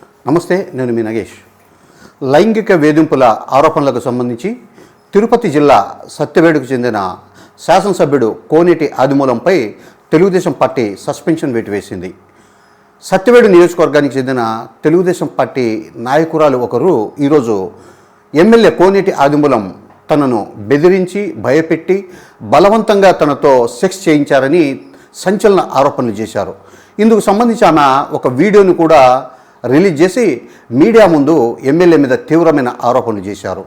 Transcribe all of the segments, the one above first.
నమస్తే నేను మీ నగేష్. లైంగిక వేధింపుల ఆరోపణలకు సంబంధించి తిరుపతి జిల్లా సత్యవేడుకు చెందిన శాసనసభ్యుడు కోనేటి ఆదిమూలంపై తెలుగుదేశం పార్టీ సస్పెన్షన్ వేటు వేసింది సత్యవేడు నియోజకవర్గానికి చెందిన తెలుగుదేశం పార్టీ నాయకురాలు ఒకరు ఈరోజు ఎమ్మెల్యే కోనేటి ఆదిమూలం తనను బెదిరించి భయపెట్టి బలవంతంగా తనతో సెక్స్ చేయించారని సంచలన ఆరోపణలు చేశారు. ఇందుకు సంబంధించి ఆమె ఒక వీడియోను కూడా రిలీజ్ చేసి మీడియా ముందు ఎమ్మెల్యే మీద తీవ్రమైన ఆరోపణలు చేశారు.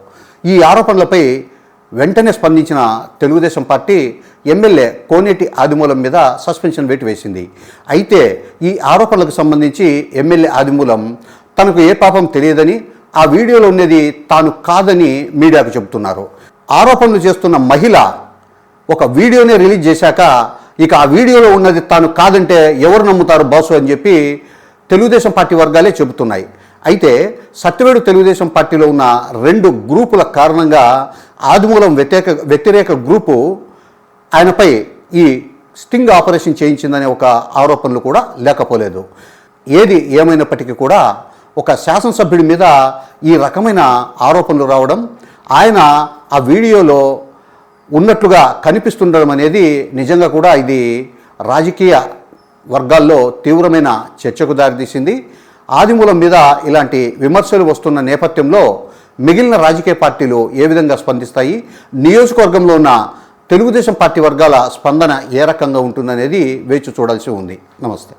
ఈ ఆరోపణలపై వెంటనే స్పందించిన తెలుగుదేశం పార్టీ ఎమ్మెల్యే కోనేటి ఆదిమూలం మీద సస్పెన్షన్ వేటు వేసింది. అయితే ఈ ఆరోపణలకు సంబంధించి ఎమ్మెల్యే ఆదిమూలం తనకు ఏ పాపం తెలియదని ఆ వీడియోలో ఉన్నది తాను కాదని మీడియాకు చెబుతున్నారు. ఆరోపణలు చేస్తున్న మహిళ ఒక వీడియోనే రిలీజ్ చేశాక ఇక ఆ వీడియోలో ఉన్నది తాను కాదంటే ఎవరు నమ్ముతారు బాసు అని చెప్పి తెలుగుదేశం పార్టీ వర్గాలే చెబుతున్నాయి. అయితే సత్యవేడు తెలుగుదేశం పార్టీలో ఉన్న రెండు గ్రూపుల కారణంగా ఆదిమూలం వ్యతిరేక వ్యతిరేక గ్రూపు ఆయనపై ఈ స్టింగ్ ఆపరేషన్ చేయించిందనే ఒక ఆరోపణలు కూడా లేకపోలేదు. ఏది ఏమైనప్పటికీ కూడా ఒక శాసనసభ్యుడి మీద ఈ రకమైన ఆరోపణలు రావడం ఆయన ఆ వీడియోలో ఉన్నట్లుగా కనిపిస్తుండడం అనేది నిజంగా కూడా ఇది రాజకీయ వర్గాల్లో తీవ్రమైన చర్చకు దారితీసింది. ఆదిమూలం మీద ఇలాంటి విమర్శలు వస్తున్న నేపథ్యంలో మిగిలిన రాజకీయ పార్టీలు ఏ విధంగా స్పందిస్తాయి? నియోజకవర్గంలో ఉన్న తెలుగుదేశం పార్టీ వర్గాల స్పందన ఏ రకంగా ఉంటుందనేది వేచి చూడాల్సి ఉంది. నమస్తే.